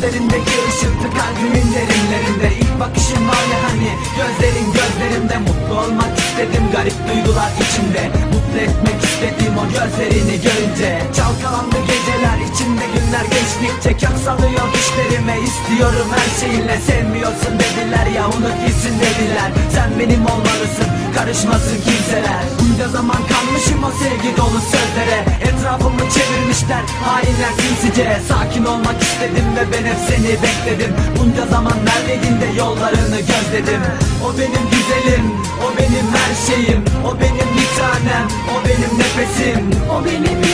Gözlerindeki ışıktı kalbimin derinlerinde. İlk bakışın var ya hani. Gözlerin gözlerimde Mutlu olmak garip duygular içimde. Mutlu etmek istedim o gözlerini görünce. Çalkalandı geceler içinde günler geçtikçe Kök salıyor düşlerime istiyorum her şeyinle Sevmiyorsun dediler ya unut gitsin dediler. Sen benim olmalısın karışmasın kimseler. Bunca zaman kalmışım o sevgi dolu sözlere. Etrafımı çevirmişler hainler sinsice. Sakin olmak istedim ve ben hep seni bekledim. Bunca zaman neredeydin de yollarını gözledim. O benim güzelim, o benim her şeyim. O benim bir tanem, o benim nefesim. O benim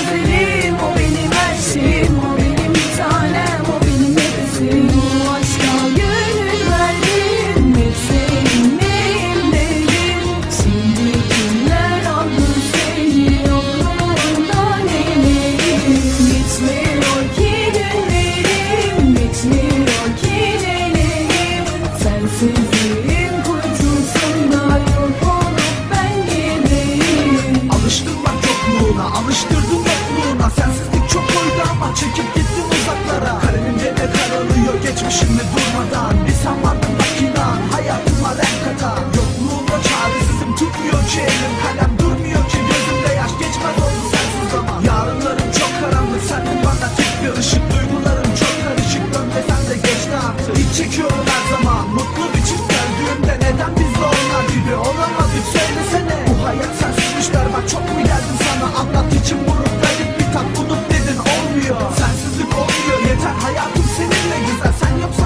yeter Hayatım seninle güzel. Sen yoksa